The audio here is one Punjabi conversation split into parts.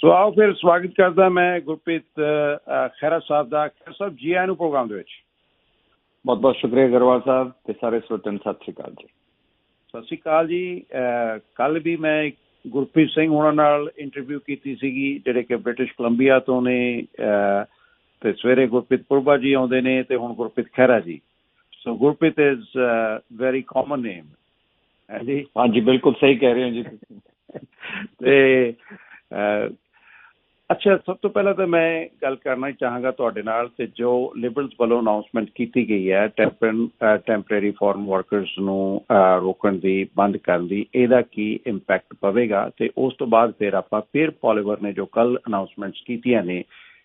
ਸੋ ਆਓ ਫਿਰ ਸਵਾਗਤ ਕਰਦਾ ਮੈਂ ਗੁਰਪ੍ਰੀਤ ਅ, ਖਹਿਰਾ ਸਾਹਿਬ ਦਾ। ਖਹਿਰਾ ਸਾਹਿਬ ਜੀ ਆਇਆਂ ਨੂੰ ਪ੍ਰੋਗਰਾਮ ਦੇ ਵਿੱਚ। ਬਹੁਤ ਬਹੁਤ ਸ਼ੁਕਰੀਆ ਗਰਵਾਲ ਸਾਹਿਬ ਤੇ ਸਾਰੇ ਸਰੋਤਿਆਂ ਨੂੰ ਸਤਿ ਸ਼੍ਰੀ ਅਕਾਲ ਜੀ। ਸਤਿ ਸ਼੍ਰੀ ਅਕਾਲ ਜੀ। ਕੱਲ ਵੀ ਮੈਂ ਗੁਰਪ੍ਰੀਤ ਸਿੰਘ ਉਹਨਾਂ ਨਾਲ ਇੰਟਰਵਿਊ ਕੀਤੀ ਸੀਗੀ ਜਿਹੜੇ ਕਿ ਬ੍ਰਿਟਿਸ਼ ਕੋਲੰਬੀਆ ਤੋਂ ਨੇ। ਤੇ ਸਵੇਰੇ ਗੁਰਪ੍ਰੀਤ ਪੁਰਬਾ ਜੀ ਆਉਂਦੇ ਨੇ ਤੇ ਹੁਣ Gurpreet Khaira ji. So Gurpreet is very common name ਹੈ ਜੀ? ਹਾਂਜੀ ਬਿਲਕੁਲ ਸਹੀ ਕਹਿ ਰਹੇ ਹੋ ਜੀ ਤੇ ਅੱਛਾ, ਸਭ ਤੋਂ ਪਹਿਲਾਂ ਤਾਂ ਮੈਂ ਗੱਲ ਕਰਨਾ ਚਾਹਾਂਗਾ ਤੁਹਾਡੇ ਨਾਲ ਤੇ ਜੋ ਲਿਬਰਲਸ ਵੱਲੋਂ ਅਨਾਉਂਸਮੈਂਟ ਕੀਤੀ ਗਈ ਹੈ ਟੈਂਪਰੇਰੀ ਫੋਰਨ ਵਰਕਰਸ ਨੂੰ ਰੋਕਣ ਦੀ, ਬੰਦ ਕਰਨ ਦੀ, ਇਹਦਾ ਕੀ ਇੰਪੈਕਟ ਪਵੇਗਾ? ਤੇ ਉਸ ਤੋਂ ਬਾਅਦ ਫਿਰ ਆਪਾਂ ਫਿਰ ਪੋਲੀਵਰ ਨੇ ਜੋ ਕੱਲ ਅਨਾਉਂਸਮੈਂਟਸ ਕੀਤੀਆਂ ਨੇ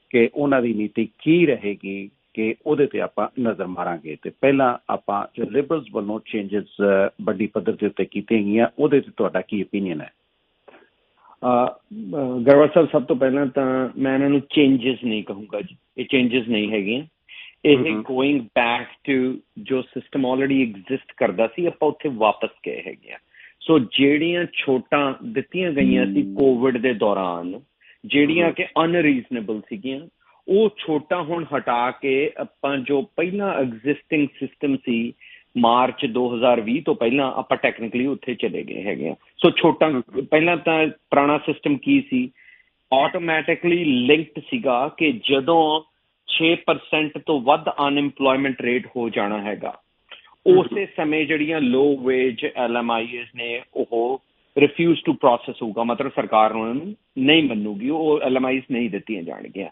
ਕਿ ਉਹਨਾਂ ਦੀ ਨੀਤੀ ਕੀ ਰਹੇਗੀ, ਕਿ ਉਹਦੇ ਤੇ ਆਪਾਂ ਨਜ਼ਰ ਮਾਰਾਂਗੇ। ਤੇ ਪਹਿਲਾਂ ਆਪਾਂ ਜੋ ਲਿਬਰਲਸ ਵੱਲੋਂ ਚੇਂਜਸ ਵੱਡੀ ਪੱਧਰ ਦੇ ਉੱਤੇ ਕੀਤੀਆਂ ਗਈਆਂ, ਉਹਦੇ ਤੇ ਤੁਹਾਡਾ ਕੀ ਓਪੀਨੀਅਨ ਹੈ? ਗਰਵਾਲ ਸਾਹਿਬ ਸਭ ਤੋਂ ਪਹਿਲਾਂ ਤਾਂ ਮੈਂ ਇਹਨਾਂ ਨੂੰ ਚੇਂਜਸ ਨਹੀਂ ਕਹੂੰਗਾ ਜੀ। ਇਹ ਚੇਂਜਸ ਨਹੀਂ ਹੈਗੀਆਂ। ਇਹ। ਗੋਇੰਗ ਬੈਕ ਟੂ ਜੋ ਸਿਸਟਮ ਆਲਰੇਡੀ ਐਗਜ਼ਿਸਟ ਕਰਦਾ ਸੀ ਆਪਾਂ ਉੱਥੇ ਵਾਪਸ ਗਏ ਹੈਗੇ ਆ। ਸੋ ਜਿਹੜੀਆਂ ਛੋਟਾਂ ਦਿੱਤੀਆਂ ਗਈਆਂ ਸੀ ਕੋਵਿਡ ਦੇ ਦੌਰਾਨ ਜਿਹੜੀਆਂ ਕਿ ਅਨਰੀਜ਼ਨੇਬਲ ਸੀਗੀਆਂ ਉਹ ਛੋਟਾਂ ਹੁਣ ਹਟਾ ਕੇ ਆਪਾਂ ਜੋ ਪਹਿਲਾਂ ਐਗਜ਼ਿਸਟਿੰਗ ਸਿਸਟਮ ਸੀ ਮਾਰਚ 2020 ਤੋਂ ਪਹਿਲਾਂ ਆਪਾਂ ਟੈਕਨੀਕਲੀ ਉੱਥੇ ਚਲੇ ਗਏ ਹੈਗੇ ਆ। ਸੋ ਛੋਟਾਂ ਪਹਿਲਾਂ ਤਾਂ ਪੁਰਾਣਾ ਸਿਸਟਮ ਕੀ ਸੀ? ਆਟੋਮੈਟਿਕਲੀ ਲਿੰਕਡ ਸੀਗਾ ਕਿ ਜਦੋਂ 6% ਤੋਂ ਵੱਧ ਅਨਇੰਪਲੋਇਮੈਂਟ ਰੇਟ ਹੋ ਜਾਣਾ ਹੈਗਾ ਉਸੇ ਸਮੇਂ ਜਿਹੜੀਆਂ ਲੋ ਵੇਜ ਐਲਐਮਆਈਐਸ ਨੇ ਉਹ ਰਿਫਿਊਜ਼ ਟੂ ਪ੍ਰੋਸੈਸ ਹੋਊਗਾ। ਮਤਲਬ ਸਰਕਾਰ ਉਹਨਾਂ ਨੂੰ ਨਹੀਂ ਮੰਨੂਗੀ ਉਹ ਐਲਐਮਆਈਸ ਨਹੀਂ ਦਿੱਤੀਆਂ ਜਾਣਗੀਆਂ।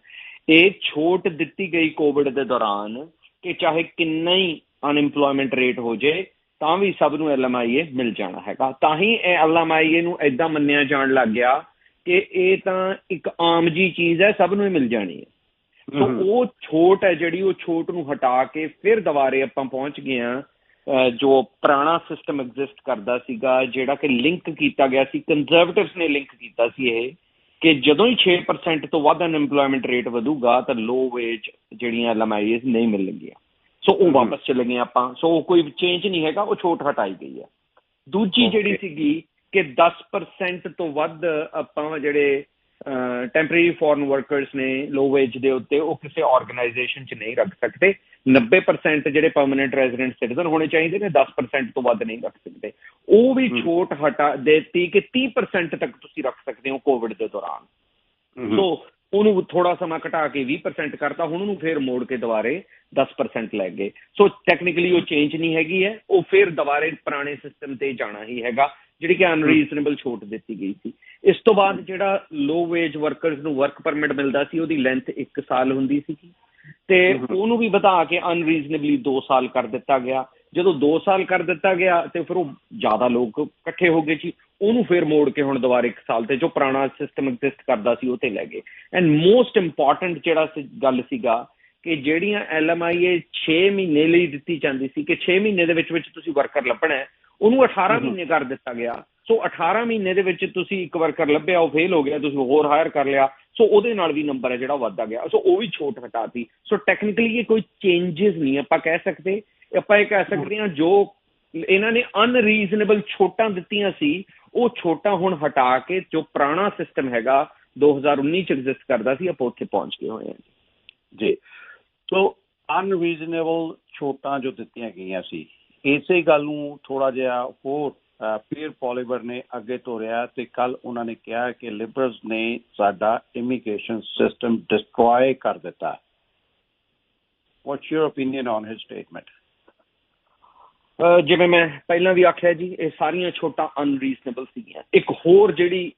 ਇਹ ਛੋਟ ਦਿੱਤੀ ਗਈ ਕੋਵਿਡ ਦੇ ਦੌਰਾਨ ਕਿ ਚਾਹੇ ਕਿੰਨਾ ਹੀ ਅਨਇੰਪਲੋਇਮੈਂਟ ਰੇਟ ਹੋ ਜੇ ਤਾਂ ਵੀ ਸਭ ਨੂੰ ਐਲਐਮਆਈਏ ਮਿਲ ਜਾਣਾ ਹੈਗਾ। ਤਾਂ ਹੀ ਇਹ ਐਲਐਮਆਈਏ ਨੂੰ ਐਦਾਂ ਮੰਨਿਆ ਜਾਣ ਲੱਗ ਗਿਆ ਕਿ ਇਹ ਤਾਂ ਇੱਕ ਆਮ ਜੀ ਚੀਜ਼ ਹੈ ਸਭ ਨੂੰ ਹੀ ਮਿਲ ਜਾਣੀ ਹੈ। ਹਮਮ। ਉਹ ਛੋਟ ਹੈ ਜਿਹੜੀ ਉਹ ਛੋਟ ਨੂੰ ਹਟਾ ਕੇ ਫਿਰ ਦੁਬਾਰੇ ਆਪਾਂ ਪਹੁੰਚ ਗਏ ਆ ਜੋ ਪੁਰਾਣਾ ਸਿਸਟਮ ਐਗਜ਼ਿਸਟ ਕਰਦਾ ਸੀਗਾ ਜਿਹੜਾ ਕਿ ਲਿੰਕ ਕੀਤਾ ਗਿਆ ਸੀ ਕੰਜ਼ਰਵੇਟਿਵਸ ਨੇ ਲਿੰਕ ਕੀਤਾ ਸੀ ਇਹ ਕਿ ਜਦੋਂ ਹੀ 6% ਤੋਂ ਵੱਧ ਅਨਇੰਪਲੋਇਮੈਂਟ ਰੇਟ ਵਧੂਗਾ ਤਾਂ ਲੋ ਵੇਜ ਜਿਹੜੀਆਂ ਐਲਐਮਆਈਐਸ ਨਹੀਂ ਮਿਲਣਗੀਆਂ। ਸੋ ਉਹ। ਵਾਪਸ ਚਲੇ ਗਏ ਆਪਾਂ ਸੋ ਕੋਈ ਚੇਂਜ ਨਹੀਂ ਹੈਗਾ ਉਹ ਛੋਟ ਹਟਾਈ ਗਈ ਹੈ ਦੂਜੀ. ਜਿਹੜੀ ਸੀਗੀ ਕਿ 10% ਤੋਂ ਵੱਧ ਆਪਾਂ ਜਿਹੜੇ ਟੈਂਪਰੇਰੀ ਫੋਰਨ ਵਰਕਰਸ ਨੇ ਲੋ ਵੇਜ ਦੇ ਉੱਤੇ ਉਹ ਕਿਸੇ ਆਰਗੇਨਾਈਜੇਸ਼ਨ 'ਚ ਨਹੀਂ ਰੱਖ ਸਕਦੇ 90% ਜਿਹੜੇ ਪਰਮਨੈਂਟ ਰੈਜ਼ੀਡੈਂਟ ਸਿਟੀਜ਼ਨ ਹੋਣੇ ਚਾਹੀਦੇ ਨੇ 10% ਤੋਂ ਵੱਧ ਨਹੀਂ ਰੱਖ ਸਕਦੇ ਉਹ ਵੀ। ਛੋਟ ਹਟਾ ਦੇਤੀ ਕਿ 30% ਤੱਕ ਤੁਸੀਂ ਰੱਖ ਸਕਦੇ ਹੋ ਕੋਵਿਡ ਦੇ ਦੌਰਾਨ ਸੋ ਉਹਨੂੰ ਥੋੜਾ ਸਮਾਂ ਘਟਾ ਕੇ 20% ਕਰਤਾ ਹੁਣ ਉਹਨੂੰ ਫੇਰ ਮੋੜ ਕੇ ਦੁਬਾਰੇ 10% ਲੈ ਗਏ। ਸੋ ਟੈਕਨੀਕਲੀ ਉਹ ਚੇਂਜ ਨਹੀਂ ਹੈਗੀ ਹੈ ਉਹ ਫੇਰ ਦੁਬਾਰੇ ਪੁਰਾਣੇ ਸਿਸਟਮ ਤੇ ਜਾਣਾ ਹੀ ਹੈਗਾ ਜਿਹੜੀ ਕਿ ਅਨਰੀਜ਼ਨੇਬਲ ਛੋਟ ਦਿੱਤੀ ਗਈ ਸੀ। ਇਸ ਤੋਂ ਬਾਅਦ ਜਿਹੜਾ ਲੋ ਵੇਜ ਵਰਕਰਸ ਨੂੰ ਵਰਕ ਪਰਮਿਟ ਮਿਲਦਾ ਸੀ ਉਹਦੀ ਲੈਂਥ 1 ਸਾਲ ਹੁੰਦੀ ਸੀ ਤੇ। ਉਹਨੂੰ ਵੀ ਵਧਾ ਕੇ ਅਨਰੀਜ਼ਨੇਬਲੀ 2 ਸਾਲ ਕਰ ਦਿੱਤਾ ਗਿਆ। ਜਦੋਂ 2 ਸਾਲ ਕਰ ਦਿੱਤਾ ਗਿਆ ਤੇ ਫਿਰ ਉਹ ਜ਼ਿਆਦਾ ਲੋਕ ਇਕੱਠੇ ਹੋ ਗਏ ਸੀ ਉਹਨੂੰ ਫਿਰ ਮੋੜ ਕੇ ਹੁਣ ਦੁਬਾਰਾ 1 ਸਾਲ ਤੇ ਜੋ ਪੁਰਾਣਾ ਸਿਸਟਮ ਐਗਜ਼ਿਸਟ ਕਰਦਾ ਸੀ ਉਹ ਤੇ ਲੈ ਗਏ। ਐਂਡ ਮੋਸਟ ਇੰਪੋਰਟੈਂਟ ਜਿਹੜਾ ਸੀ- ਗੱਲ ਸੀਗਾ ਕਿ ਜਿਹੜੀਆਂ ਐਲਐਮਆਈਏ 6 ਮਹੀਨੇ ਲਈ ਦਿੱਤੀ ਜਾਂਦੀ ਸੀ ਕਿ 6 ਮਹੀਨੇ ਦੇ ਵਿੱਚ ਵਿੱਚ ਤੁਸੀਂ ਵਰਕਰ ਲੱਭਣਾ ਹੈ ਉਹਨੂੰ 18 ਹਮ। ਮਹੀਨੇ ਕਰ ਦਿੱਤਾ ਗਿਆ। ਸੋ 18 ਮਹੀਨੇ ਦੇ ਵਿੱਚ ਤੁਸੀਂ ਇੱਕ ਵਰਕਰ ਲੱਭਿਆ ਉਹ ਫੇਲ ਹੋ ਗਿਆ ਤੁਸੀਂ ਹੋਰ ਹਾਇਰ ਕਰ ਲਿਆ। ਸੋ ਉਹਦੇ ਨਾਲ ਵੀ ਨੰਬਰ ਹੈ ਜਿਹੜਾ ਵੱਧਦਾ ਗਿਆ। ਸੋ ਉਹ ਵੀ ਛੋਟ ਹਟਾਤੀ ਸੋ ਟੈਕਨੀਕਲੀ ਇਹ ਕੋਈ ਚੇਂਜਸ ਨਹੀਂ ਆਪਾਂ ਕਹਿ ਸਕਦੇ। ਆਪਾਂ ਇਹ ਕਹਿ ਸਕਦੇ ਹਾਂ ਜੋ ਇਹਨਾਂ ਨੇ ਅਨਰੀਜ਼ਨੇਬਲ ਛੋਟਾਂ ਦਿੱਤੀਆਂ ਸੀ ਉਹ ਛੋਟਾਂ ਹੁਣ ਹਟਾ ਕੇ ਜੋ ਪੁਰਾਣਾ ਸਿਸਟਮ ਹੈਗਾ 2019 ਚ ਐਗਜ਼ਿਸਟ ਕਰਦਾ ਸੀ ਆਪਾਂ ਉੱਥੇ ਪਹੁੰਚ ਗਏ ਹੋਏ ਹਾਂ ਜੀ। ਸੋ ਅਨਰੀਜ਼ਨੇਬਲ ਛੋਟਾਂ ਜੋ ਦਿੱਤੀਆਂ ਗਈਆਂ ਸੀ ਇਸੇ ਗੱਲ ਨੂੰ ਥੋੜਾ ਜਿਹਾ ਹੋਰ ਅਹ, ਪੋਲੀਵਰ ਨੇ ਅੱਗੇ ਤੋਰਿਆ ਤੇ ਕੱਲ ਉਹਨਾਂ ਨੇ ਕਿਹਾ ਕਿ ਲਿਬਰਲਸ ਨੇ ਸਾਡਾ ਇਮੀਗ੍ਰੇਸ਼ਨ ਸਿਸਟਮ ਡਿਸਟਰੋਏ ਕਰ ਦਿੱਤਾ। What's your opinion on his statement ਜਿਵੇਂ ਮੈਂ ਪਹਿਲਾਂ ਵੀ ਆਖਿਆ ਜੀ ਇਹ ਸਾਰੀਆਂ ਛੋਟਾਂ ਅਨਰੀਜ਼ਨੇਬਲ ਸੀਗੀਆਂ। ਇੱਕ ਹੋਰ ਜਿਹੜੀ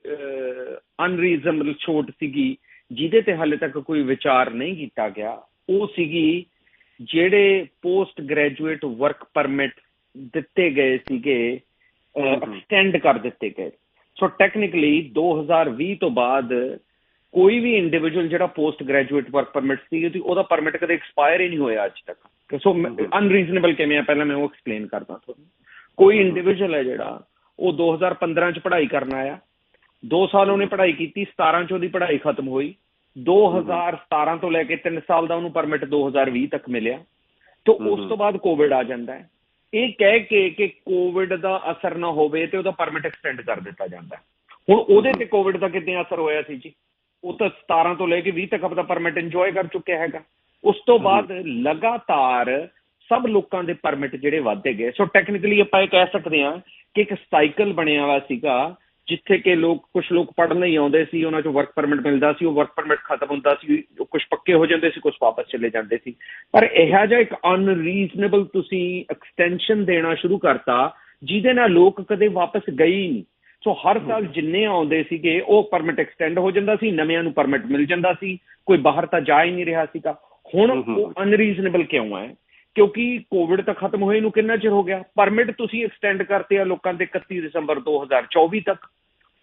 ਅਨਰੀਜ਼ਨੇਬਲ ਛੋਟ ਸੀਗੀ ਜਿਹਦੇ ਤੇ ਹਾਲੇ ਤੱਕ ਕੋਈ ਵਿਚਾਰ ਨਹੀਂ ਕੀਤਾ ਗਿਆ ਉਹ ਸੀਗੀ ਜਿਹੜੇ ਪੋਸਟ ਗ੍ਰੈਜੂਏਟ ਵਰਕ ਪਰਮਿਟ ਦਿੱਤੇ ਗਏ ਸੀਗੇ। ਐਕਸਟੈਂਡ ਕਰ ਦਿੱਤੇ ਗਏ। ਸੋ ਟੈਕਨੀਕਲੀ 2020 ਤੋਂ ਬਾਅਦ ਕੋਈ ਵੀ ਇੰਡੀਵਿਜੂਅਲ ਜਿਹੜਾ ਪੋਸਟ ਗ੍ਰੈਜੂਏਟ ਵਰਕ ਪਰਮਿਟ ਸੀ ਉਹਦਾ ਪਰਮਿਟ ਕਦੇ ਐਕਸਪਾਇਰ ਹੀ ਨਹੀਂ ਹੋਇਆ ਅੱਜ ਤੱਕ। ਸੋ। ਅਨਰੀਜ਼ਨੇਬਲ ਕਿਵੇਂ ਆ? ਪਹਿਲਾਂ ਮੈਂ ਉਹ ਐਕਸਪਲੇਨ ਕਰਦਾ ਤੁਹਾਨੂੰ। ਕੋਈ ਇੰਡੀਵਿਜੂਅਲ ਹੈ ਜਿਹੜਾ ਉਹ 2015 ਚ ਪੜ੍ਹਾਈ ਕਰਨ ਆਇਆ। 2 ਸਾਲ ਉਹਨੇ ਪੜ੍ਹਾਈ ਕੀਤੀ 17 ਚ ਉਹਦੀ ਪੜ੍ਹਾਈ ਖਤਮ ਹੋਈ। 2017 ਤੋਂ ਲੈ ਕੇ 3 ਸਾਲ ਦਾ ਉਹਨੂੰ ਪਰਮਿਟ 2020 ਤੱਕ ਮਿਲਿਆ। ਤੋਂ ਉਸ ਹਮ। ਤੋਂ ਬਾਅਦ ਕੋਵਿਡ ਆ ਜਾਂਦਾ ਹੈ। ਇਹ ਕਹਿ ਕੇ ਕਿ ਕੋਵਿਡ ਦਾ ਅਸਰ ਨਾ ਹੋਵੇ ਤੇ ਉਹਦਾ ਪਰਮਿਟ ਐਕਸਟੈਂਡ ਕਰ ਦਿੱਤਾ ਜਾਂਦਾ। ਹੁਣ ਉਹਦੇ ਤੇ ਕੋਵਿਡ ਦਾ ਕਿੰਨੇ ਅਸਰ ਹੋਇਆ ਸੀ ਜੀ? ਉਹ ਤਾਂ 17 ਤੋਂ ਲੈ ਕੇ 20 ਤੱਕ ਆਪਣਾ ਪਰਮਿਟ ਇੰਜੋਏ ਕਰ ਚੁੱਕਿਆ ਹੈਗਾ। ਉਸ ਤੋਂ ਬਾਅਦ ਲਗਾਤਾਰ ਸਭ ਲੋਕਾਂ ਦੇ ਪਰਮਿਟ ਜਿਹੜੇ ਵਧਦੇ ਗਏ। ਸੋ ਟੈਕਨੀਕਲੀ ਆਪਾਂ ਇਹ ਕਹਿ ਸਕਦੇ ਹਾਂ ਕਿ ਇੱਕ ਸਾਈਕਲ ਬਣਿਆ ਹੋਇਆ ਸੀਗਾ ਜਿੱਥੇ ਕਿ ਲੋਕ ਕੁਝ ਲੋਕ ਪੜਨ ਲਈ ਆਉਂਦੇ ਸੀ ਉਹਨਾਂ ਚੋਂ ਵਰਕ ਪਰਮਿਟ ਮਿਲਦਾ ਸੀ ਉਹ ਵਰਕ ਪਰਮਿਟ ਖਤਮ ਹੁੰਦਾ ਸੀ ਕੁਝ ਪੱਕੇ ਹੋ ਜਾਂਦੇ ਸੀ ਕੁਝ ਵਾਪਸ ਚਲੇ ਜਾਂਦੇ ਸੀ। ਪਰ ਇਹ ਜਿਹਾ ਇੱਕ ਅਨਰੀਜ਼ਨੇਬਲ ਤੁਸੀਂ ਐਕਸਟੈਂਸ਼ਨ ਦੇਣਾ ਸ਼ੁਰੂ ਕਰਤਾ ਜਿਹਦੇ ਨਾਲ ਲੋਕ ਕਦੇ ਵਾਪਸ ਗਏ ਹੀ ਨਹੀਂ। ਸੋ ਹਰ ਸਾਲ ਜਿੰਨੇ ਆਉਂਦੇ ਸੀਗੇ ਉਹ ਪਰਮਿਟ ਐਕਸਟੈਂਡ ਹੋ ਜਾਂਦਾ ਸੀ ਨਵਿਆਂ ਨੂੰ ਪਰਮਿਟ ਮਿਲ ਜਾਂਦਾ ਸੀ ਕੋਈ ਬਾਹਰ ਤਾਂ ਜਾ ਹੀ ਨਹੀਂ ਰਿਹਾ ਸੀਗਾ। ਹੁਣ ਉਹ ਅਨਰੀਜ਼ਨੇਬਲ ਕਿਉਂ ਹੈ? ਕਿਉਂਕਿ ਕੋਵਿਡ ਤਾਂ ਖਤਮ ਹੋਏ ਨੂੰ ਕਿੰਨਾ ਚਿਰ ਹੋ ਗਿਆ? ਪਰਮਿਟ ਤੁਸੀਂ ਐਕਸਟੈਂਡ ਕਰਤੇ ਆ ਲੋਕਾਂ ਦੇ 31 ਦਸੰਬਰ 2024 ਤੱਕ।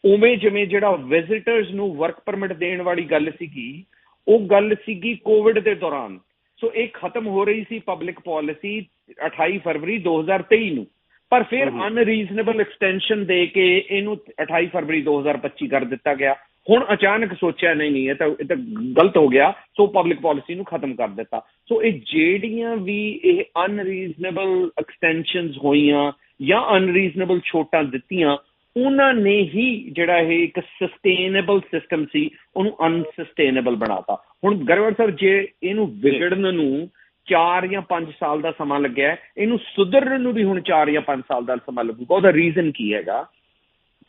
ਉਵੇਂ ਜਿਵੇਂ ਜਿਹੜਾ ਵਿਜ਼ਿਟਰਸ ਨੂੰ ਵਰਕ ਪਰਮਿਟ ਦੇਣ ਵਾਲੀ ਗੱਲ ਸੀਗੀ ਉਹ ਗੱਲ ਸੀਗੀ ਕੋਵਿਡ ਦੇ ਦੌਰਾਨ। ਸੋ ਇਹ ਖਤਮ ਹੋ ਰਹੀ ਸੀ ਪਬਲਿਕ ਪਾਲਿਸੀ 28 ਫਰਵਰੀ 2023 ਨੂੰ। ਪਰ ਫਿਰ ਅਨਰੀਜ਼ਨੇਬਲ ਐਕਸਟੈਂਸ਼ਨ ਦੇ ਕੇ ਇਹਨੂੰ 28 ਫਰਵਰੀ 2025 ਕਰ ਦਿੱਤਾ ਗਿਆ। ਹੁਣ ਅਚਾਨਕ ਸੋਚਿਆ, ਨਹੀਂ ਨਹੀਂ, ਇਹ ਤਾਂ ਇਹ ਤਾਂ ਗਲਤ ਹੋ ਗਿਆ। ਸੋ ਪਬਲਿਕ ਪਾਲਿਸੀ ਨੂੰ ਖਤਮ ਕਰ ਦਿੱਤਾ। ਸੋ ਇਹ ਜਿਹੜੀਆਂ ਵੀ ਇਹ ਅਨਰੀਜ਼ਨੇਬਲ ਐਕਸਟੈਂਸ਼ਨਸ ਹੋਈਆਂ ਜਾਂ ਅਨਰੀਜ਼ਨੇਬਲ ਛੋਟਾਂ ਦਿੱਤੀਆਂ, ਉਹਨਾਂ ਨੇ ਹੀ ਜਿਹੜਾ ਇਹ ਇੱਕ ਸਸਟੇਨੇਬਲ ਸਿਸਟਮ ਸੀ, ਉਹਨੂੰ ਅਨਸਸਟੇਨੇਬਲ ਬਣਾਤਾ। ਹੁਣ ਗਰਵਰ ਸਰ, ਜੇ ਇਹਨੂੰ ਵਿਗੜਨ ਨੂੰ 4 ਜਾਂ 5 ਸਾਲ ਦਾ ਸਮਾਂ ਲੱਗਿਆ, ਇਹਨੂੰ ਸੁਧਰਨ ਨੂੰ ਵੀ ਹੁਣ 4 ਜਾਂ 5 ਸਾਲ ਦਾ ਸਮਾਂ ਲੱਗੂਗਾ। ਉਹਦਾ ਰੀਜ਼ਨ ਕੀ ਹੈਗਾ?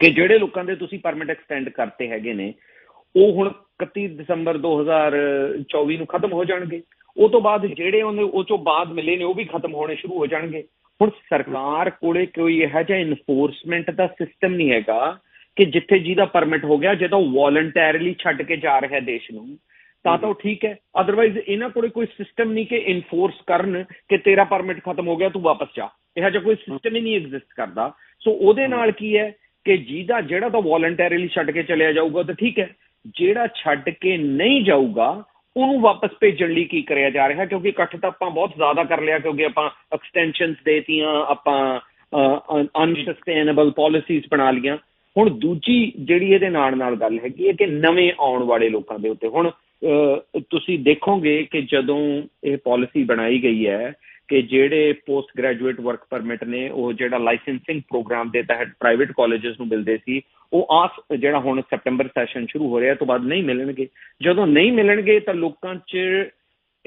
ਕਿ ਜਿਹੜੇ ਲੋਕਾਂ ਦੇ ਤੁਸੀਂ ਪਰਮਿਟ ਐਕਸਟੈਂਡ ਕਰਤੇ ਹੈਗੇ ਨੇ ਉਹ ਹੁਣ 31 ਦਸੰਬਰ 2024 ਨੂੰ ਖਤਮ ਹੋ ਜਾਣਗੇ। ਉਹ ਤੋਂ ਬਾਅਦ ਜਿਹੜੇ ਉਹਨੇ ਉਹ ਤੋਂ ਬਾਅਦ ਮਿਲੇ ਨੇ ਉਹ ਵੀ ਖਤਮ ਹੋਣੇ ਸ਼ੁਰੂ ਹੋ ਜਾਣਗੇ। ਹੁਣ ਸਰਕਾਰ ਕੋਲੇ ਕੋਈ ਇਹੋ ਜਿਹਾ ਇਨਫੋਰਸਮੈਂਟ ਦਾ ਸਿਸਟਮ ਨਹੀਂ ਹੈਗਾ ਕਿ ਜਿੱਥੇ ਜਿਹਦਾ ਪਰਮਿਟ ਹੋ ਗਿਆ ਜਦੋਂ ਵਾਲੰਟੈਰੀਲੀ ਛੱਡ ਕੇ ਜਾ ਰਿਹਾ ਦੇਸ਼ ਨੂੰ ਤਾਂ ਤਾਂ ਠੀਕ ਹੈ। ਅਦਰਵਾਈਜ਼ ਇਹਨਾਂ ਕੋਲੇ ਕੋਈ ਸਿਸਟਮ ਨਹੀਂ ਕਿ ਇਨਫੋਰਸ ਕਰਨ ਕਿ ਤੇਰਾ ਪਰਮਿਟ ਖਤਮ ਹੋ ਗਿਆ ਤੂੰ ਵਾਪਸ ਜਾ। ਇਹੋ ਜਿਹਾ ਕੋਈ ਸਿਸਟਮ ਹੀ ਨਹੀਂ ਐਗਜ਼ਿਸਟ ਕਰਦਾ। ਸੋ ਉਹਦੇ ਨਾਲ ਕੀ ਹੈ? ਕਿ ਜਿਹਦਾ ਜਿਹੜਾ ਤਾਂ ਵਾਲੰਟੈਰੀਲੀ ਛੱਡ ਕੇ ਚਲਿਆ ਜਾਊਗਾ ਤਾਂ ਠੀਕ ਹੈ। ਜਿਹੜਾ ਛੱਡ ਕੇ ਨਹੀਂ ਜਾਊਗਾ, ਉਹਨੂੰ ਵਾਪਸ ਭੇਜਣ ਲਈ ਕੀ ਕਰਿਆ ਜਾ ਰਿਹਾ? ਕਿਉਂਕਿ ਇਕੱਠ ਤਾਂ ਆਪਾਂ ਬਹੁਤ ਜ਼ਿਆਦਾ ਕਰ ਲਿਆ, ਕਿਉਂਕਿ ਆਪਾਂ ਐਕਸਟੈਂਸ਼ਨਸ ਦੇਤੀਆਂ, ਆਪਾਂ ਅਨਸਸਟੇਨੇਬਲ ਪਾਲਿਸੀਜ਼ ਬਣਾ ਲੀਆਂ ਹੁਣ ਦੂਜੀ ਜਿਹੜੀ ਇਹਦੇ ਨਾਲ ਨਾਲ ਗੱਲ ਹੈਗੀ ਹੈ ਕਿ ਨਵੇਂ ਆਉਣ ਵਾਲੇ ਲੋਕਾਂ ਦੇ ਉੱਤੇ। ਹੁਣ ਤੁਸੀਂ ਦੇਖੋਗੇ ਕਿ ਜਦੋਂ ਇਹ ਪਾਲਿਸੀ ਬਣਾਈ ਗਈ ਹੈ ਕਿ ਜਿਹੜੇ ਪੋਸਟ ਗ੍ਰੈਜੂਏਟ ਵਰਕ ਪਰਮਿਟ ਨੇ ਉਹ ਜਿਹੜਾ ਲਾਇਸੈਂਸਿੰਗ ਪ੍ਰੋਗਰਾਮ ਦੇ ਤਹਿਤ ਪ੍ਰਾਈਵੇਟ ਕਾਲਜਸ ਨੂੰ ਮਿਲਦੇ ਸੀ ਉਹ ਆਸ ਜਿਹੜਾ ਹੁਣ ਸੈਪਟੈਂਬਰ ਸੈਸ਼ਨ ਸ਼ੁਰੂ ਹੋ ਰਿਹਾ ਤੋਂ ਬਾਅਦ ਨਹੀਂ ਮਿਲਣਗੇ। ਜਦੋਂ ਨਹੀਂ ਮਿਲਣਗੇ ਤਾਂ ਲੋਕਾਂ 'ਚ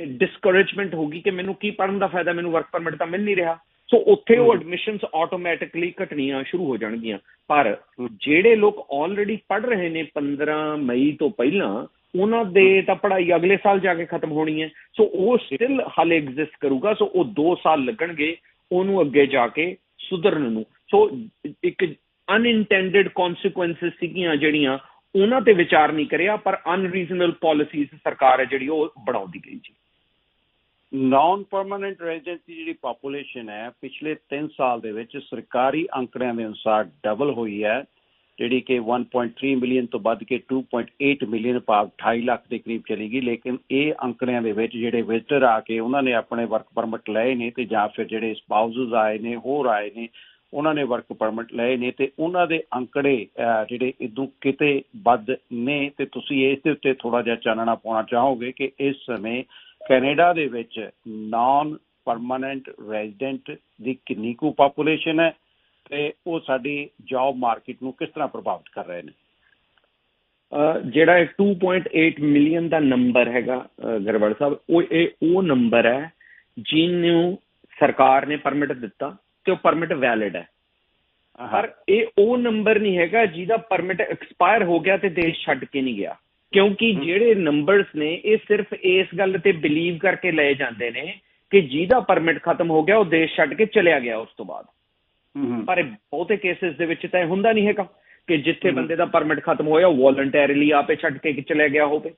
ਡਿਸਕਰੇਜਮੈਂਟ ਹੋਗੀ ਕਿ ਮੈਨੂੰ ਕੀ ਪੜਨ ਦਾ ਫਾਇਦਾ ਮੈਨੂੰ ਵਰਕ ਪਰਮਿਟ ਤਾਂ ਮਿਲ ਨਹੀਂ ਰਿਹਾ। ਸੋ ਉੱਥੇ ਉਹ ਐਡਮਿਸ਼ਨਸ ਆਟੋਮੈਟਿਕਲੀ ਘਟਣੀਆਂ ਸ਼ੁਰੂ ਹੋ ਜਾਣਗੀਆਂ। ਪਰ ਜਿਹੜੇ ਲੋਕ ਆਲਰੇਡੀ ਪੜ ਰਹੇ ਨੇ 15 ਮਈ ਤੋਂ ਪਹਿਲਾਂ ਉਹਨਾਂ ਦੇ ਤਾਂ ਪੜ੍ਹਾਈ ਅਗਲੇ ਸਾਲ ਜਾ ਕੇ ਖਤਮ ਹੋਣੀ ਹੈ। ਸੋ ਉਹ ਸਟਿਲ ਹਾਲੇ ਐਗਜ਼ਿਸਟ ਕਰੂਗਾ। ਸੋ ਉਹ 2 ਸਾਲ ਲੱਗਣਗੇ। ਉਹਨੂੰ ਅੱਗੇ ਜਾ ਕੇ ਸੁਧਰਨ ਨੂੰ। ਸੋ ਇੱਕ ਅਨਇੰਟੈਂਡਡ ਕਨਸੀਕੁਐਂਸਸ ਸੀਗੀਆਂ ਜਿਹੜੀਆਂ, ਉਹਨਾਂ ਤੇ ਵਿਚਾਰ ਨਹੀਂ ਕਰਿਆ, ਪਰ ਅਨਰੀਜ਼ਨਲ ਪਾਲਿਸੀਜ਼ ਸਰਕਾਰ ਹੈ ਜਿਹੜੀ ਉਹ ਬਣਾਉਂਦੀ ਗਈ ਜੀ। ਨਾਨ ਪਰਮਨੈਂਟ ਦੀ ਜਿਹੜੀ ਪੋਪੂਲੇਸ਼ਨ ਹੈ, ਪਿਛਲੇ 3 ਸਾਲ ਦੇ ਵਿੱਚ ਸਰਕਾਰੀ ਅੰਕੜਿਆਂ ਦੇ ਅਨੁਸਾਰ ਡਬਲ ਹੋਈ ਹੈ। ਜਿਹੜੀ ਕਿ 1.3 ਮਿਲੀਅਨ ਤੋਂ ਵੱਧ ਕੇ 2.8 ਮਿਲੀਅਨ ਭਾਵ 28 ਲੱਖ ਦੇ ਕਰੀਬ ਚਲੀ ਗਈ, ਲੇਕਿਨ ਇਹ ਅੰਕੜਿਆਂ ਦੇ ਵਿੱਚ ਜਿਹੜੇ ਵਿਜ਼ਟਰ ਆ ਕੇ ਉਹਨਾਂ ਨੇ ਆਪਣੇ ਵਰਕ ਪਰਮਿਟ ਲਏ ਨੇ ਤੇ ਜਾਂ ਫਿਰ ਜਿਹੜੇ ਸਪਾਊਸਸ ਆਏ ਨੇ, ਹੋਰ ਆਏ ਨੇ, ਉਹਨਾਂ ਨੇ ਵਰਕ ਪਰਮਿਟ ਲਏ ਨੇ ਤੇ ਉਹਨਾਂ ਦੇ ਅੰਕੜੇ ਜਿਹੜੇ ਇਦੋਂ ਕਿਤੇ ਵੱਧ ਨੇ ਤੇ ਤੁਸੀਂ ਇਸ ਦੇ ਉੱਤੇ ਥੋੜਾ ਜਿਹਾ ਚਾਨਣਾ ਪਾਉਣਾ ਚਾਹੋਗੇ ਕਿ ਇਸ ਸਮੇਂ ਕੈਨੇਡਾ ਦੇ ਵਿੱਚ ਨਾਨ ਪਰਮਨੈਂਟ ਰੈਜ਼ੀਡੈਂਟ ਦੀ ਕਿੰਨੀ ਕੁ ਪੋਪੂਲੇਸ਼ਨ ਹੈ? ਤੇ ਉਹ ਸਾਡੀ ਜੌਬ ਮਾਰਕੀਟ ਨੂੰ ਕਿਸ ਤਰ੍ਹਾਂ ਪ੍ਰਭਾਵਿਤ ਕਰ ਰਹੇ ਨੇ? ਜਿਹੜਾ 2.8 ਮਿਲੀਅਨ ਦਾ ਨੰਬਰ ਹੈਗਾ ਗਰਵੜ ਸਾਹਿਬ ਉਹ ਇਹ ਉਹ ਨੰਬਰ ਹੈ ਜਿਹਨੂੰ ਸਰਕਾਰ ਨੇ ਪਰਮਿਟ ਦਿੱਤਾ ਤੇ ਉਹ ਪਰਮਿਟ ਵੈਲਿਡ ਹੈ। ਪਰ ਇਹ ਉਹ ਨੰਬਰ ਨਹੀਂ ਹੈਗਾ ਜਿਹਦਾ ਪਰਮਿਟ ਐਕਸਪਾਇਰ ਹੋ ਗਿਆ ਤੇ ਦੇਸ਼ ਛੱਡ ਕੇ ਨਹੀਂ ਗਿਆ। ਕਿਉਂਕਿ ਜਿਹੜੇ ਨੰਬਰਸ ਨੇ ਇਹ ਸਿਰਫ ਇਸ ਗੱਲ ਤੇ ਬਿਲੀਵ ਕਰਕੇ ਲਏ ਜਾਂਦੇ ਨੇ ਕਿ ਜਿਹਦਾ ਪਰਮਿਟ ਖਤਮ ਹੋ ਗਿਆ ਉਹ ਦੇਸ਼ ਛੱਡ ਕੇ ਚਲਿਆ ਗਿਆ ਉਸ ਤੋਂ ਬਾਅਦ। ਪਰ ਬਹੁਤੇ ਕੇਸਿਸ ਦੇ ਵਿੱਚ ਤਾਂ ਇਹ ਹੁੰਦਾ ਨਹੀਂ ਹੈਗਾ ਕਿ ਜਿੱਥੇ ਬੰਦੇ ਦਾ ਪਰਮਿਟ ਖਤਮ ਹੋਇਆ ਉਹ ਵੋਲੰਟੈਰੀਲੀ ਆਪੇ ਛੱਡ ਕੇ ਚਲੇ ਗਿਆ ਹੋਵੇ।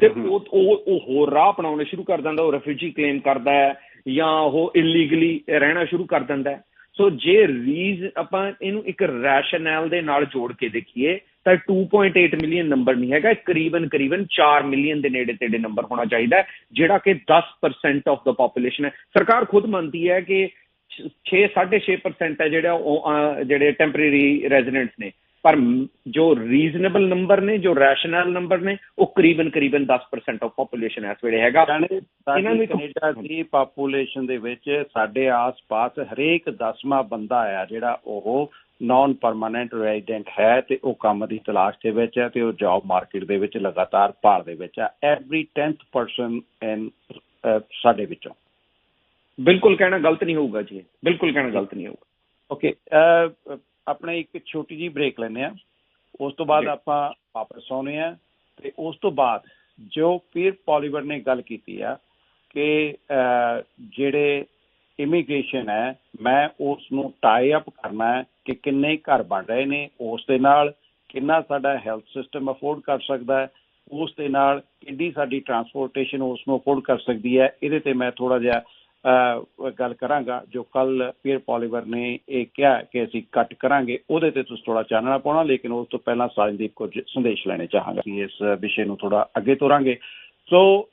ਤੇ ਉਹ ਉਹ ਹੋਰ ਰਾਹ ਅਪਣਾਉਣੇ ਸ਼ੁਰੂ ਕਰ ਦਿੰਦਾ ਉਹ ਰੈਫਿਊਜੀ ਕਲੇਮ ਕਰਦਾ ਹੈ ਜਾਂ ਉਹ ਇਲੀਗਲੀ ਰਹਿਣਾ ਸ਼ੁਰੂ ਕਰ ਦਿੰਦਾ ਸੋ ਜੇ ਰੀਜ਼ ਆਪਾਂ ਇਹਨੂੰ ਇੱਕ ਰੈਸ਼ਨਲ ਦੇ ਨਾਲ ਜੋੜ ਕੇ ਦੇਖੀਏ ਤਾਂ 2.8 ਮਿਲੀਅਨ ਨੰਬਰ ਨਹੀਂ ਹੈਗਾ ਕਰੀਬਨ ਕਰੀਬਨ 4 ਮਿਲੀਅਨ ਦੇ ਨੇੜੇ ਤੇੜੇ ਨੰਬਰ ਹੋਣਾ ਚਾਹੀਦਾ ਜਿਹੜਾ ਕਿ 10% ਆਫ ਦਾ ਪੋਪੂਲੇਸ਼ਨ ਹੈ। ਸਰਕਾਰ ਖੁਦ ਮੰਨਦੀ ਹੈ ਕਿ 6 6.5% ਹੈ ਜਿਹੜਾ ਉਹ ਜਿਹੜੇ ਟੈਂਪਰੇਰੀ ਰੈਜ਼ੀਡੈਂਟਸ ਨੇ। ਪਰ ਜੋ ਰੀਜ਼ਨੇਬਲ ਨੰਬਰ ਨੇ ਜੋ ਰੈਸ਼ਨਲ ਨੰਬਰ ਨੇ ਉਹ ਕਰੀਬਨ ਕਰੀਬਨ 10% ਆਫ ਪੋਪੂਲੇਸ਼ਨ ਇਸ ਵੇਲੇ ਹੈਗਾ। ਇਹਨਾਂ ਨੂੰ ਕੈਨੇਡਾ ਦੀ ਪੋਪੂਲੇਸ਼ਨ ਦੇ ਵਿੱਚ ਸਾਡੇ ਆਸ-ਪਾਸ ਹਰੇਕ 10ਵਾਂ ਬੰਦਾ ਆ ਜਿਹੜਾ ਉਹ ਨਾਨ ਪਰਮਾਨੈਂਟ ਰੈਜ਼ੀਡੈਂਟ ਹੈ ਤੇ ਉਹ ਕੰਮ ਦੀ ਤਲਾਸ਼ ਦੇ ਵਿੱਚ ਹੈ ਤੇ ਉਹ ਜੌਬ ਮਾਰਕੀਟ ਦੇ ਵਿੱਚ ਲਗਾਤਾਰ ਭਾਲ ਦੇ ਵਿੱਚ ਹੈ। ਐਵਰੀ 10th ਪਰਸਨ ਇਨ ਸਾਡੇ ਵਿੱਚੋਂ। ਬਿਲਕੁਲ ਕਹਿਣਾ ਗਲਤ ਨਹੀਂ ਹੋਊਗਾ ਜੀ ਬਿਲਕੁਲ ਕਹਿਣਾ ਗਲਤ ਨਹੀਂ ਹੋਊਗਾ। ਓਕੇ ਆਪਣੇ ਇੱਕ ਛੋਟੀ ਜੀ ਬ੍ਰੇਕ ਲੈਨੇ ਆ ਉਸ ਤੋਂ ਬਾਅਦ ਆਪਾਂ ਵਾਪਸ ਆਉਨੇ ਆ ਤੇ ਉਸ ਤੋਂ ਬਾਅਦ ਜੋ ਪੀਰ ਪੋਲੀਵਰ ਨੇ ਗੱਲ ਕੀਤੀ ਆ ਕਿ ਜਿਹੜੇ ਇਮੀਗ੍ਰੇਸ਼ਨ ਹੈ ਮੈਂ ਉਸ ਨੂੰ ਟਾਈ ਅਪ ਕਰਨਾ ਹੈ ਕਿ ਕਿੰਨੇ ਘਰ ਬਣ ਰਹੇ ਨੇ ਉਸ ਦੇ ਨਾਲ ਕਿੰਨਾ ਸਾਡਾ ਹੈਲਥ ਸਿਸਟਮ ਅਫੋਰਡ ਕਰ ਸਕਦਾ ਹੈ ਉਸ ਦੇ ਨਾਲ ਕਿੰਨੀ ਸਾਡੀ ਟਰਾਂਸਪੋਰਟੇਸ਼ਨ ਉਸ ਨੂੰ ਅਫੋਰਡ ਕਰ ਸਕਦੀ ਹੈ ਇਹਦੇ ਤੇ ਮੈਂ ਥੋੜਾ ਜਿਹਾ ਗੱਲ ਕਰਾਂਗਾ, ਜੋ ਕੱਲ ਪੀਰ ਪੋਲੀਵਰ ਨੇ ਇਹ ਕਿਹਾ ਕਿ ਅਸੀਂ ਕੱਟ ਕਰਾਂਗੇ, ਉਹਦੇ ਤੇ ਤੁਸੀਂ ਥੋੜਾ ਚਾਨਣਾ ਪਾਉਣਾ, ਲੇਕਿਨ ਉਸ ਤੋਂ ਪਹਿਲਾਂ ਸਾਜਦੀਪ ਕੁਝ ਸੰਦੇਸ਼ ਲੈਣੇ ਚਾਹਾਂਗਾ ਕਿ ਇਸ ਵਿਸ਼ੇ ਨੂੰ ਥੋੜਾ ਅੱਗੇ ਤੋਰਾਂਗੇ। ਸੋ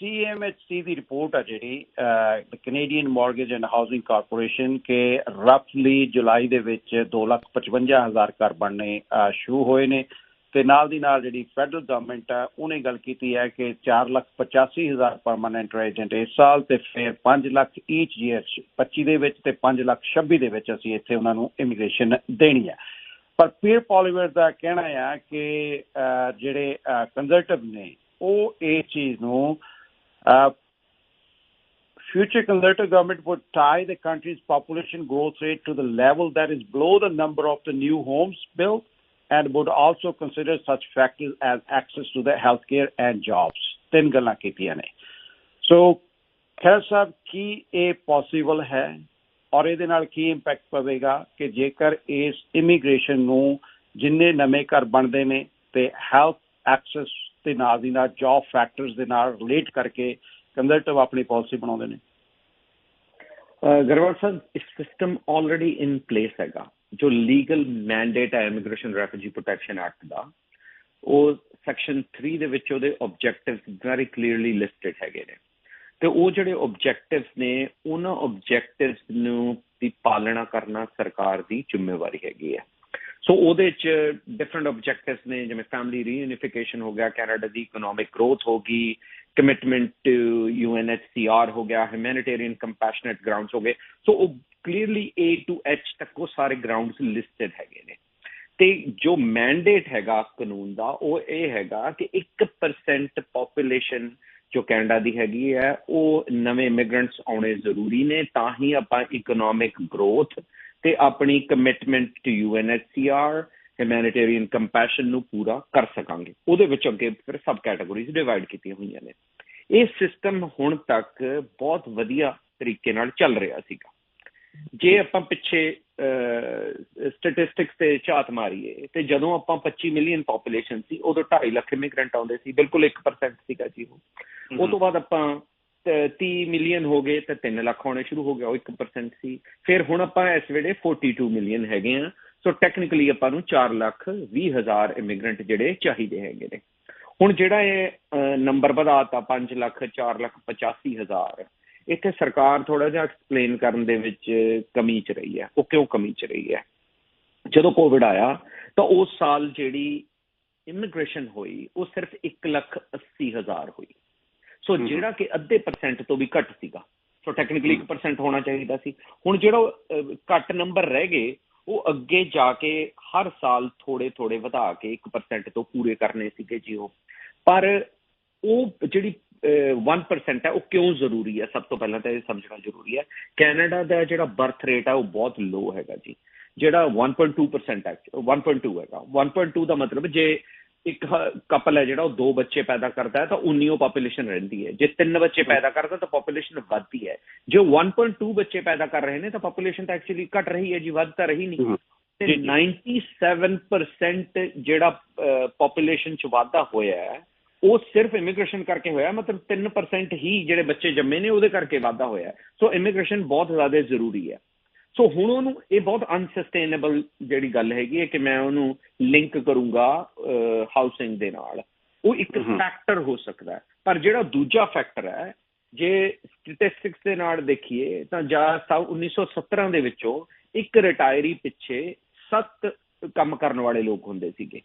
CMHC ਦੀ ਰਿਪੋਰਟ ਆ ਜਿਹੜੀ Canadian Mortgage and Housing Corporation ਕੇ ਰਫਲੀ ਜੁਲਾਈ ਦੇ ਵਿੱਚ 255000 ਘਰ ਬਣਨੇ ਸ਼ੁਰੂ ਹੋਏ ਨੇ। ਤੇ ਨਾਲ ਦੀ ਨਾਲ ਜਿਹੜੀ ਫੈਡਰਲ ਗਵਰਨਮੈਂਟ ਆ ਉਹਨੇ ਗੱਲ ਕੀਤੀ ਹੈ ਕਿ 485000 ਪਰਮਨੈਂਟ ਰੈਜ਼ੀਡੈਂਟ ਇਸ ਸਾਲ ਤੇ ਫਿਰ 5 ਲੱਖ ਈਚ ਈਅਰ 25 ਦੇ ਵਿੱਚ ਤੇ 5 ਲੱਖ 26 ਦੇ ਵਿੱਚ ਅਸੀਂ ਇੱਥੇ ਉਹਨਾਂ ਨੂੰ ਇਮੀਗ੍ਰੇਸ਼ਨ ਦੇਣੀ ਹੈ ਪਰ ਪੀਰ ਪੋਲੀਵਰ ਦਾ ਕਹਿਣਾ ਹੈ ਕਿ ਜਿਹੜੇ ਕੰਜ਼ਰਵੇਟਿਵ ਨੇ ਉਹ ਇਹ ਚੀਜ਼ ਨੂੰ future conservative government would tie the country's population growth rate to the level that is below the number of the new homes built and would also consider such factors as access to the healthcare and jobs. ਤਿੰਨ ਗੱਲਾਂ ਕੀਤੀਆਂ ਨੇ ਸੋ ਖੈਰ ਸਾਹਿਬ ਕੀ ਇਹ ਪੋਸੀਬਲ ਹੈ ਔਰ ਇਹਦੇ ਨਾਲ ਕੀ ਇੰਪੈਕਟ ਪਵੇਗਾ ਕਿ ਜੇਕਰ ਇਸ ਇਮੀਗ੍ਰੇਸ਼ਨ ਨੂੰ ਜਿੰਨੇ ਨਵੇਂ ਘਰ ਬਣਦੇ ਨੇ ਤੇ ਹੈਲਥ ਐਕਸੈਸ ਦੇ ਨਾਲ ਦੀ ਨਾਲ ਜੌਬ ਫੈਕਟਰਸ ਦੇ ਨਾਲ ਰਿਲੇਟ ਕਰਕੇ ਕੰਜ਼ਰਵੇਟਿਵ ਆਪਣੀ ਪਾਲਿਸੀ ਬਣਾਉਂਦੇ ਨੇ Grewal sahib system already in place ਹੈਗਾ ਜੋ ਲੀਗਲ ਮੈਂਡੇਟ ਹੈ ਇਮੀਗ੍ਰੇਸ਼ਨ ਰੈਫਿਊਜੀ ਪ੍ਰੋਟੈਕਸ਼ਨ ਐਕਟ ਦਾ ਉਹ ਸੈਕਸ਼ਨ 3 ਦੇ ਵਿੱਚ ਉਹਦੇ ਆਬਜੈਕਟਿਵਸ ਵੈਰੀ ਕਲੀਅਰਲੀ ਲਿਸਟਡ ਹੈਗੇ ਨੇ ਤੇ ਉਹ ਜਿਹੜੇ ਆਬਜੈਕਟਿਵਸ ਨੇ ਉਹਨਾਂ ਆਬਜੈਕਟਿਵਸ ਨੂੰ ਦੀ ਪਾਲਣਾ ਕਰਨਾ ਸਰਕਾਰ ਦੀ ਜ਼ਿੰਮੇਵਾਰੀ ਹੈਗੀ ਹੈ ਸੋ ਉਹਦੇ ਚ ਡਿਫਰੈਂਟ ਆਬਜੈਕਟਿਵਸ ਨੇ, ਜਿਵੇਂ ਫੈਮਿਲੀ ਰੀਯੂਨੀਫਿਕੇਸ਼ਨ ਹੋ ਗਿਆ ਕੈਨੇਡਾ ਦੀ ਇਕਨੋਮਿਕ ਗਰੋਥ ਹੋ ਗਈ ਕਮਿਟਮੈਂਟ ਟੂ ਯੂਐਨਐਚਸੀਆਰ ਹੋ ਗਿਆ ਹਿਊਮੈਨਿਟੇਰੀਅਨ ਕੰਪੈਸ਼ਨੇਟ ਗਰਾਊਂਡਸ ਹੋ ਗਏ। ਸੋ ਉਹ ਕਲੀਅਰਲੀ A ਟੂ H ਤੱਕ ਉਹ ਸਾਰੇ ਗਰਾਊਂਡਸ ਲਿਸਟਡ ਹੈਗੇ ਨੇ। ਤੇ ਜੋ ਮੈਂਡੇਟ ਹੈਗਾ ਕਾਨੂੰਨ ਦਾ, ਉਹ ਇਹ ਹੈਗਾ ਕਿ 1% ਪੋਪੂਲੇਸ਼ਨ ਜੋ ਕੈਨੇਡਾ ਦੀ ਹੈਗੀ ਹੈ, ਉਹ ਨਵੇਂ ਇਮੀਗ੍ਰੈਂਟਸ ਆਉਣੇ ਜ਼ਰੂਰੀ ਨੇ, ਤਾਂ ਹੀ ਆਪਾਂ ਇਕਨੋਮਿਕ ਗਰੋਥ ਤੇ ਆਪਣੀ commitment to UNHCR humanitarian compassion ਨੂੰ ਪੂਰਾ ਕਰ ਸਕਾਂਗੇ। ਉਹਦੇ ਵਿੱਚ ਅੱਗੇ ਫਿਰ ਸਬ ਕੈਟਾਗਰੀਜ਼ ਡਿਵਾਈਡ ਕੀਤੀਆਂ ਹੋਈਆਂ ਨੇ। ਇਹ ਸਿਸਟਮ ਹੁਣ ਤੱਕ ਬਹੁਤ ਵਧੀਆ ਤਰੀਕੇ ਨਾਲ ਚੱਲ ਰਿਹਾ ਸੀਗਾ। ਜੇ ਆਪਾਂ ਪਿੱਛੇ ਸਟੈਟਿਸਟਿਕਸ ਤੇ ਝਾਤ ਮਾਰੀਏ ਤੇ ਜਦੋਂ ਆਪਾਂ 25 ਮਿਲੀਅਨ ਪੋਪੂਲੇਸ਼ਨ ਸੀ ਉਦੋਂ 2.5 ਲੱਖ ਇਮੀਗ੍ਰੈਂਟ ਆਉਂਦੇ ਸੀ ਬਿਲਕੁਲ 1% ਸੀਗਾ ਜੀ ਉਹ। ਉਸ ਤੋਂ ਬਾਅਦ ਆਪਾਂ 30 ਮਿਲੀਅਨ ਹੋ ਗਏ ਤਾਂ 3 ਲੱਖ ਹੋਣੇ ਸ਼ੁਰੂ ਹੋ ਗਿਆ, ਉਹ 1% ਸੀ। ਫਿਰ ਹੁਣ ਆਪਾਂ ਇਸ ਵੇਲੇ 42 ਮਿਲੀਅਨ ਹੈਗੇ ਆ। ਸੋ ਟੈਕਨੀਕਲੀ ਆਪਾਂ ਨੂੰ 4 ਲੱਖ 20 ਹਜ਼ਾਰ ਇਮੀਗ੍ਰੈਂਟ ਜਿਹੜੇ ਚਾਹੀਦੇ ਹੈਗੇ ਨੇ। ਹੁਣ ਜਿਹੜਾ ਇਹ ਨੰਬਰ ਵਧਾਤਾ 5 ਲੱਖ 4 ਲੱਖ 85 ਹਜ਼ਾਰ, ਇੱਥੇ ਸਰਕਾਰ ਥੋੜਾ ਜਿਹਾ ਐਕਸਪਲੇਨ ਕਰਨ ਦੇ ਵਿੱਚ ਕਮੀ ਚ ਰਹੀ ਹੈ। ਉਹ ਕਿਉਂ ਕਮੀ ਚ ਰਹੀ ਹੈ? ਜਦੋਂ ਕੋਵਿਡ ਆਇਆ, ਤਾਂ ਉਸ ਸਾਲ ਜਿਹੜੀ ਇਮੀਗ੍ਰੇਸ਼ਨ ਹੋਈ, ਉਹ ਸਿਰਫ 1 ਲੱਖ 80 ਹਜ਼ਾਰ ਹੋਈ। ਸੋ ਜਿਹੜਾ ਕਿ ਅੱਧੇ ਪਰਸੈਂਟ ਤੋਂ ਵੀ ਘੱਟ ਸੀਗਾ। ਸੋ ਟੈਕਨੀਕਲੀ 1% ਹੋਣਾ ਚਾਹੀਦਾ ਸੀ। ਹੁਣ ਜਿਹੜਾ ਘੱਟ ਨੰਬਰ ਰਹਿ ਗਏ ਉਹ ਅੱਗੇ ਜਾ ਕੇ ਹਰ ਸਾਲ ਥੋੜੇ ਥੋੜੇ ਵਧਾ ਕੇ 1% ਤੋਂ ਪੂਰੇ ਕਰਨੇ ਸੀਗੇ ਜੀ ਉਹ। ਪਰ ਉਹ ਜਿਹੜੀ 1% ਹੈ ਉਹ ਕਿਉਂ ਜ਼ਰੂਰੀ ਹੈ? ਸਭ ਤੋਂ ਪਹਿਲਾਂ ਤਾਂ ਇਹ ਸਮਝਣਾ ਜ਼ਰੂਰੀ ਹੈ। ਕੈਨੇਡਾ ਦਾ ਜਿਹੜਾ ਬਰਥ ਰੇਟ ਹੈ ਉਹ ਬਹੁਤ ਲੋ ਹੈਗਾ ਜੀ। ਜਿਹੜਾ 1.2% ਹੈ 1.2 ਹੈਗਾ। 1.2 ਦਾ ਮਤਲਬ ਜੇ ਇੱਕ ਕਪਲ ਹੈ ਜਿਹੜਾ ਉਹ ਦੋ ਬੱਚੇ ਪੈਦਾ ਕਰਦਾ ਹੈ ਤਾਂ ਉਨੀ ਉਹ ਪੋਪੂਲੇਸ਼ਨ ਰਹਿੰਦੀ ਹੈ। ਜੇ ਤਿੰਨ ਬੱਚੇ ਪੈਦਾ ਕਰਦਾ ਤਾਂ ਪੋਪੂਲੇਸ਼ਨ ਵੱਧਦੀ ਹੈ। ਜੋ 1.2 ਬੱਚੇ ਪੈਦਾ ਕਰ ਰਹੇ ਨੇ ਤਾਂ ਪੋਪੂਲੇਸ਼ਨ ਤਾਂ ਐਕਚੁਅਲੀ ਘਟ ਰਹੀ ਹੈ ਜੀ ਵੱਧ ਤਾਂ ਰਹੀ ਨਹੀਂ। ਤੇ 97% ਜਿਹੜਾ ਪੋਪੂਲੇਸ਼ਨ ਚ ਵਾਧਾ ਹੋਇਆ ਹੈ ਉਹ ਸਿਰਫ ਇਮੀਗ੍ਰੇਸ਼ਨ ਕਰਕੇ ਹੋਇਆ ਮਤਲਬ 3% ਹੀ ਜਿਹੜੇ ਬੱਚੇ ਜੰਮੇ ਨੇ ਉਹਦੇ ਕਰਕੇ ਵਾਧਾ ਹੋਇਆ ਸੋ ਇਮੀਗ੍ਰੇਸ਼ਨ ਬਹੁਤ ਜ਼ਿਆਦਾ ਜ਼ਰੂਰੀ ਹੈ। ਸੋ ਹੁਣ ਉਹਨੂੰ ਇਹ ਬਹੁਤ ਅਨਸਸਟੇਨੇਬਲ ਜਿਹੜੀ ਗੱਲ ਹੈਗੀ ਹੈ ਕਿ ਮੈਂ ਉਹਨੂੰ ਲਿੰਕ ਕਰੂੰਗਾ ਹਾਊਸਿੰਗ ਦੇ ਨਾਲ। ਉਹ ਇੱਕ ਫੈਕਟਰ ਹੋ ਸਕਦਾ ਹੈ। ਪਰ ਜਿਹੜਾ ਦੂਜਾ ਫੈਕਟਰ ਹੈ ਜੇ ਸਟੈਟਿਸਟਿਕਸ ਦੇ ਨਾਲ ਦੇਖੀਏ ਤਾਂ ਜਾਂ 1917 ਦੇ ਵਿੱਚੋਂ ਇੱਕ ਰਿਟਾਇਰੀ ਪਿੱਛੇ 7 ਕੰਮ ਕਰਨ ਵਾਲੇ ਲੋਕ ਹੁੰਦੇ ਸੀਗੇ।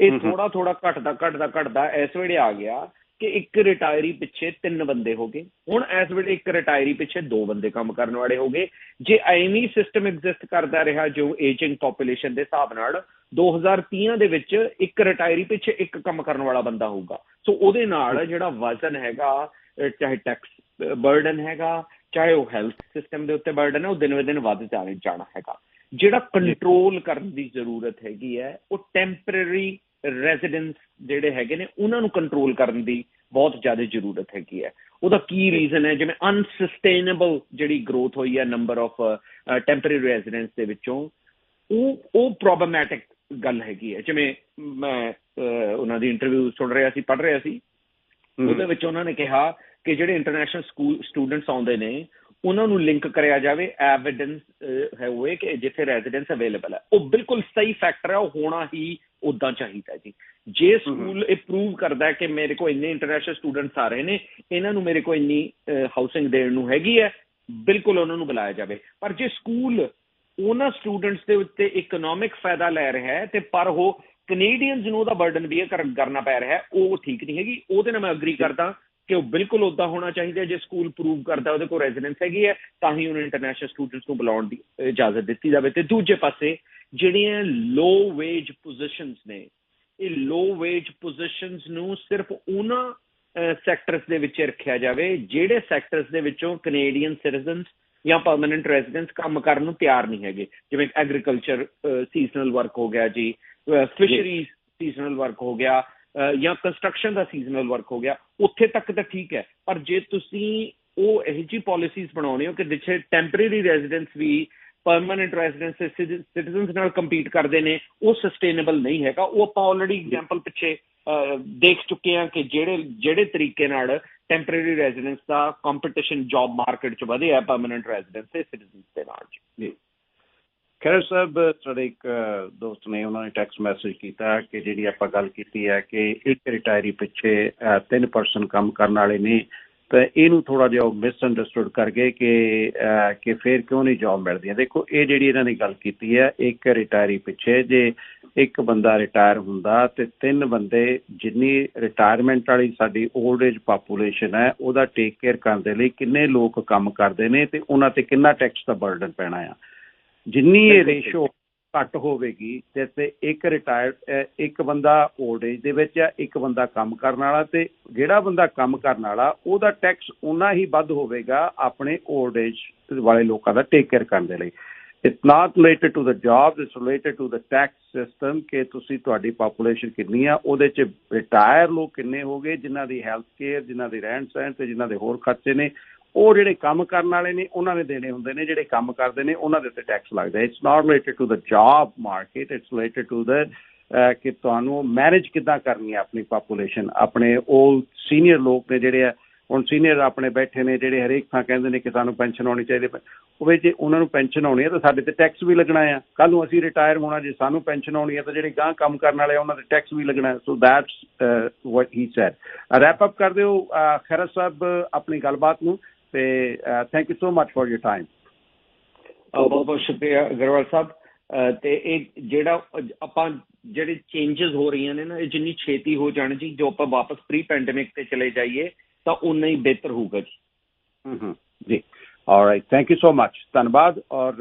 ਇਹ ਥੋੜਾ ਥੋੜਾ ਘਟਦਾ ਘਟਦਾ ਘਟਦਾ ਇਸ ਵੇਲੇ ਆ ਗਿਆ। ਕਿ ਇੱਕ ਰਿਟਾਇਰੀ ਪਿੱਛੇ ਤਿੰਨ ਬੰਦੇ ਹੋ ਗਏ। ਹੁਣ ਇਸ ਵੇਲੇ ਇੱਕ ਰਿਟਾਇਰੀ ਪਿੱਛੇ ਦੋ ਬੰਦੇ ਕੰਮ ਕਰਨ ਵਾਲੇ ਹੋ ਗਏ। ਜੇ ਐਵੇਂ ਸਿਸਟਮ ਐਗਜ਼ਿਸਟ ਕਰਦਾ ਰਿਹਾ ਜੋ ਏਜਿੰਗ ਪੋਪੂਲੇਸ਼ਨ ਦੇ ਹਿਸਾਬ ਨਾਲ 2030 ਦੇ ਵਿੱਚ ਇੱਕ ਰਿਟਾਇਰੀ ਪਿੱਛੇ ਇੱਕ ਕੰਮ ਕਰਨ ਵਾਲਾ ਬੰਦਾ ਹੋਊਗਾ। ਸੋ ਉਹਦੇ ਨਾਲ ਜਿਹੜਾ ਵਜ਼ਨ ਹੈਗਾ ਚਾਹੇ ਟੈਕਸ ਬਰਡਨ ਹੈਗਾ ਚਾਹੇ ਉਹ ਹੈਲਥ ਸਿਸਟਮ ਦੇ ਉੱਤੇ ਬਰਡਨ ਹੈ ਉਹ ਦਿਨ ਦਿਨ ਵੱਧ ਜਾਣੇ ਜਾਣਾ ਹੈਗਾ। ਜਿਹੜਾ ਕੰਟਰੋਲ ਕਰਨ ਦੀ ਜ਼ਰੂਰਤ ਹੈਗੀ ਹੈ ਉਹ ਟੈਂਪਰੇਰੀ ਰੈਜ਼ੀਡੈਂਸ ਜਿਹੜੇ ਹੈਗੇ ਨੇ ਉਹਨਾਂ ਨੂੰ ਕੰਟਰੋਲ ਕਰਨ ਦੀ ਬਹੁਤ ਜ਼ਿਆਦਾ ਜ਼ਰੂਰਤ ਹੈਗੀ ਹੈ। ਉਹਦਾ ਕੀ ਰੀਜ਼ਨ ਹੈ? ਜਿਵੇਂ ਅਨਸਸਟੇਨੇਬਲ ਜਿਹੜੀ ਗਰੋਥ ਹੋਈ ਹੈ ਨੰਬਰ ਆਫ ਟੈਂਪਰੇਰੀ ਰੈਜ਼ੀਡੈਂਸ ਦੇ ਵਿੱਚੋਂ ਉਹ ਉਹ ਪ੍ਰੋਬਲਮੈਟਿਕ ਗੱਲ ਹੈਗੀ ਹੈ। ਜਿਵੇਂ ਮੈਂ ਉਹਨਾਂ ਦੀ ਇੰਟਰਵਿਊ ਸੁਣ ਰਿਹਾ ਸੀ ਪੜ੍ਹ ਰਿਹਾ ਸੀ। ਉਹਦੇ ਵਿੱਚ ਉਹਨਾਂ ਨੇ ਕਿਹਾ ਕਿ ਜਿਹੜੇ ਇੰਟਰਨੈਸ਼ਨਲ ਸਕੂਲ ਸਟੂਡੈਂਟਸ ਆਉਂਦੇ ਨੇ ਉਹਨਾਂ ਨੂੰ ਲਿੰਕ ਕਰਿਆ ਜਾਵੇ ਐਵੀਡੈਂਸ ਹੈ ਹੋਏ ਕਿ ਜਿੱਥੇ ਰੈਜ਼ੀਡੈਂਸ ਅਵੇਲੇਬਲ ਹੈ। ਉਹ ਬਿਲਕੁਲ ਸਹੀ ਫੈਕਟਰ ਹੈ ਉਹ ਹੋਣਾ ਹੀ ਉਦਾਂ ਚਾਹੀਦਾ ਜੀ। ਜੇ ਸਕੂਲ ਇਹ ਪ੍ਰੂਵ ਕਰਦਾ ਹੈ ਕਿ ਮੇਰੇ ਕੋਲ ਇੰਨੇ ਇੰਟਰਨੈਸ਼ਨਲ ਸਟੂਡੈਂਟਸ ਆ ਰਹੇ ਨੇ ਇਹਨਾਂ ਨੂੰ ਮੇਰੇ ਕੋਲ ਇੰਨੀ ਹਾਊਸਿੰਗ ਦੇਣ ਨੂੰ ਹੈਗੀ ਹੈ ਬਿਲਕੁਲ ਉਹਨਾਂ ਨੂੰ ਬੁਲਾਇਆ ਜਾਵੇ। ਪਰ ਜੇ ਸਕੂਲ ਉਹਨਾਂ ਸਟੂਡੈਂਟਸ ਦੇ ਉੱਤੇ ਇਕਨੋਮਿਕ ਫਾਇਦਾ ਲੈ ਰਿਹਾ ਹੈ ਤੇ ਪਰ ਉਹ ਕੈਨੇਡੀਅਨਸ ਨੂੰ ਉਹਦਾ ਬਰਡਨ ਵੀ ਕਰਨਾ ਪੈ ਰਿਹਾ ਹੈ ਉਹ ਠੀਕ ਨਹੀਂ ਹੈਗੀ। ਉਹਦੇ ਨਾਲ ਮੈਂ ਅਗਰੀ ਕਰਦਾ ਕਿ ਉਹ ਬਿਲਕੁਲ ਉਦਾਂ ਹੋਣਾ ਚਾਹੀਦਾ। ਜੇ ਸਕੂਲ ਪ੍ਰੂਵ ਕਰਦਾ ਉਹਦੇ ਕੋਲ ਰੈਜ਼ੀਡੈਂਸ ਹੈਗੀ ਹੈ ਤਾਂ ਹੀ ਉਹਨੂੰ ਇੰਟਰਨੈਸ਼ਨਲ ਸਟੂਡੈਂਟਸ ਨੂੰ ਬੁਲਾਉਣ ਦੀ ਇਜਾਜ਼ਤ ਦਿੱਤੀ ਜਾਵੇ ਤੇ ਦੂਜੇ ਪਾਸੇ ਜਿਹੜੀਆਂ ਲੋ ਵੇਜ ਪੋਜੀਸ਼ਨਸ ਨੇ ਇਹ ਲੋ ਵੇਜ ਪੋਜੀਸ਼ਨਸ ਨੂੰ ਸਿਰਫ ਉਹਨਾਂ ਸੈਕਟਰਸ ਦੇ ਵਿੱਚ ਰੱਖਿਆ ਜਾਵੇ ਜਿਹੜੇ ਸੈਕਟਰਸ ਦੇ ਵਿੱਚੋਂ ਕੈਨੇਡੀਅਨ ਸਿਟੀਜ਼ਨਸ ਜਾਂ ਪਰਮਨੈਂਟ ਰੈਜ਼ੀਡੈਂਟਸ ਕੰਮ ਕਰਨ ਨੂੰ ਤਿਆਰ ਨਹੀਂ ਹੈਗੇ ਜਿਵੇਂ ਐਗਰੀਕਲਚਰ ਸੀਜ਼ਨਲ ਵਰਕ ਹੋ ਗਿਆ ਜੀ ਫਿਸ਼ਰੀਜ਼ ਸੀਜ਼ਨਲ ਵਰਕ ਹੋ ਗਿਆ ਜਾਂ ਕੰਸਟਰਕਸ਼ਨ ਦਾ ਸੀਜ਼ਨਲ ਵਰਕ ਹੋ ਗਿਆ, ਉੱਥੇ ਤੱਕ ਤਾਂ ਠੀਕ ਹੈ। ਪਰ ਜੇ ਤੁਸੀਂ ਉਹ ਇਹੋ ਜਿਹੀ ਪਾਲਿਸੀਜ਼ ਬਣਾਉਣੇ ਹੋ ਕਿ ਜਿੱਥੇ ਟੈਂਪਰੇਰੀ ਰੈਜ਼ੀਡੈਂਸ ਵੀ ਪਰਮਨੈਂਟ ਰੈਜ਼ੀਡੈਂਸ ਸਿਟੀਜ਼ਨਸ ਨਾਲ ਕੰਪੀਟ ਕਰਦੇ ਨੇ, ਉਹ ਸਸਟੇਨੇਬਲ ਨਹੀਂ ਹੈਗਾ। ਉਹ ਆਪਾਂ ਆਲਰੇਡੀ ਐਗਜ਼ਾਮਪਲ ਪਿੱਛੇ ਦੇਖ ਚੁੱਕੇ ਹਾਂ ਕਿ ਜਿਹੜੇ ਜਿਹੜੇ ਤਰੀਕੇ ਨਾਲ ਟੈਂਪਰੇਰੀ ਰੈਜ਼ੀਡੈਂਸ ਦਾ ਕੰਪੀਟੀਸ਼ਨ ਜੌਬ ਮਾਰਕੀਟ 'ਚ ਵਧਿਆ ਪਰਮਨੈਂਟ ਰੈਜ਼ੀਡੈਂਸ ਤੇ ਸਿਟੀਜ਼ਨਸ ਦੇ ਨਾਲ। ਜੀ। ਖੈਰ ਸਾਹਿਬ, ਸਾਡੇ ਇੱਕ ਦੋਸਤ ਨੇ ਉਹਨਾਂ ਨੇ ਟੈਕਸਟ ਮੈਸੇਜ ਕੀਤਾ ਕਿ ਜਿਹੜੀ ਆਪਾਂ ਗੱਲ ਕੀਤੀ ਹੈ ਕਿ ਇੱਕ ਰਿਟਾਇਰੀ ਪਿੱਛੇ ਤਿੰਨ ਪਰਸਨ ਕੰਮ ਕਰਨ ਵਾਲੇ ਨੇ, ਤਾਂ ਇਹਨੂੰ ਥੋੜਾ ਜਿਹਾ ਮਿਸ ਅੰਡਰਸਟੂਡ ਕਰ ਗਏ ਕਿ ਕਿ ਫਿਰ ਕਿਉਂ ਨਹੀਂ ਜੌਬ ਹੈ। ਦੇਖੋ, ਇਹ ਜਿਹੜੀ ਇਹਨਾਂ ਨੇ ਗੱਲ ਕੀਤੀ ਹੈ, ਇੱਕ ਰਿਟਾਇਰੀ ਪਿੱਛੇ ਜੇ ਇੱਕ ਬੰਦਾ ਰਿਟਾਇਰ ਹੁੰਦਾ ਤੇ ਤਿੰਨ ਬੰਦੇ ਜਿੰਨੀ ਰਿਟਾਇਰਮੈਂਟ ਵਾਲੀ ਸਾਡੀ 올ਡ ਏਜ ਪਾਪੂਲੇਸ਼ਨ ਹੈ, ਉਹਦਾ ਟੇਕ ਕੇਅਰ ਕਰਨ ਦੇ ਲਈ ਕਿੰਨੇ ਲੋਕ ਕੰਮ ਕਰਦੇ ਨੇ ਤੇ ਉਹਨਾਂ ਤੇ ਕਿੰਨਾ ਟੈਕਸ ਦਾ ਬਰਡਨ ਪੈਣਾ ਆ। ਜਿੰਨੀ ਇਹ ਰੇਸ਼ੋ ਘੱਟ ਹੋਵੇਗੀ ਤੇ ਤੇ ਇੱਕ ਰਿਟਾਇਰਡ ਇੱਕ ਬੰਦਾ 올ਡ ਏਜ ਦੇ ਵਿੱਚ ਆ ਇੱਕ ਬੰਦਾ ਕੰਮ ਕਰਨ ਵਾਲਾ ਤੇ ਜਿਹੜਾ ਬੰਦਾ ਕੰਮ ਕਰਨ ਵਾਲਾ ਉਹਦਾ ਟੈਕਸ ਉਨਾ ਹੀ ਵੱਧ ਹੋਵੇਗਾ ਆਪਣੇ 올ਡ ਏਜ ਵਾਲੇ ਲੋਕਾਂ ਦਾ ਟੇਕ ਕੇਅਰ ਕਰਨ ਦੇ ਲਈ। It's not related to the job it's related to the tax system ਕਿ ਤੁਸੀਂ ਤੁਹਾਡੀ ਪਾਪੂਲੇਸ਼ਨ ਕਿੰਨੀ ਆ ਉਹਦੇ ਚ ਰਿਟਾਇਰ ਲੋਕ ਕਿੰਨੇ ਹੋਗੇ ਜਿਨ੍ਹਾਂ ਦੀ ਹੈਲਥ ਕੇਅਰ ਜਿਨ੍ਹਾਂ ਦੀ ਰਹਿਣ ਸਹਿਣ ਤੇ ਜਿਨ੍ਹਾਂ ਦੇ ਹੋਰ ਖਰਚੇ ਨੇ ਉਹ ਜਿਹੜੇ ਕੰਮ ਕਰਨ ਵਾਲੇ ਨੇ ਉਹਨਾਂ ਨੇ ਦੇਣੇ ਹੁੰਦੇ ਨੇ ਜਿਹੜੇ ਕੰਮ ਕਰਦੇ ਨੇ ਉਹਨਾਂ ਦੇ ਉੱਤੇ ਟੈਕਸ ਲੱਗਦਾ it's not related to the job market it's related to the ਕਿ ਤੁਹਾਨੂੰ ਮੈਨੇਜ ਕਿੱਦਾਂ ਕਰਨੀ ਹੈ ਆਪਣੀ ਪਾਪੂਲੇਸ਼ਨ ਆਪਣੇ ਉਹ ਸੀਨੀਅਰ ਲੋਕ ਨੇ ਜਿਹੜੇ ਆ ਹੁਣ ਸੀਨੀਅਰ ਆਪਣੇ ਬੈਠੇ ਨੇ ਜਿਹੜੇ ਹਰੇਕ ਥਾਂ ਕਹਿੰਦੇ ਨੇ ਕਿ ਸਾਨੂੰ ਪੈਨਸ਼ਨ ਆਉਣੀ ਚਾਹੀਦੀ ਉਹ ਵੀ ਜੇ ਉਹਨਾਂ ਨੂੰ ਪੈਨਸ਼ਨ ਆਉਣੀ ਹੈ ਤਾਂ ਸਾਡੇ ਤੇ ਟੈਕਸ ਵੀ ਲੱਗਣਾ ਆ। ਕੱਲ ਨੂੰ ਅਸੀਂ ਰਿਟਾਇਰ ਹੋਣਾ ਜੇ ਸਾਨੂੰ ਪੈਨਸ਼ਨ ਆਉਣੀ ਹੈ ਤਾਂ ਜਿਹੜੇ ਗਾਂ ਕੰਮ ਕਰਨ ਵਾਲੇ ਆ, ਉਹਨਾਂ ਤੇ ਟੈਕਸ ਵੀ ਲੱਗਣਾ so that's what he said wrap up ਕਰ ਦਿਓ ਅਹ, ਖੈਰਾ ਸਾਹਿਬ ਆਪਣੀ ਗੱਲਬਾਤ ਨੂੰ। ਤੇ thank you so much for your time ਬਹੁਤ ਬਹੁਤ ਸ਼ੁਕਰੀਆ ਅਗਰਵਾਲ ਸਾਹਿਬ। ਤੇ ਇਹ ਜਿਹੜਾ ਆਪਾਂ ਜਿਹੜੇ ਚੇਂਜਸ ਹੋ ਰਹੀਆਂ ਨੇ ਨਾ ਇਹ ਜਿੰਨੀ ਛੇਤੀ ਹੋ ਜਾਣ ਜੀ ਜੋ ਆਪਾਂ ਵਾਪਸ ਪ੍ਰੀ ਪੈਂਡੇਮਿਕ ਤੇ ਚਲੇ ਜਾਈਏ ਤਾਂ ਉਨਾ ਹੀ ਬਿਹਤਰ ਹੋਊਗਾ ਜੀ। ਹੂੰ ਹੂੰ। ਜੀ। Alright thank you so much ਧੰਨਵਾਦ ਔਰ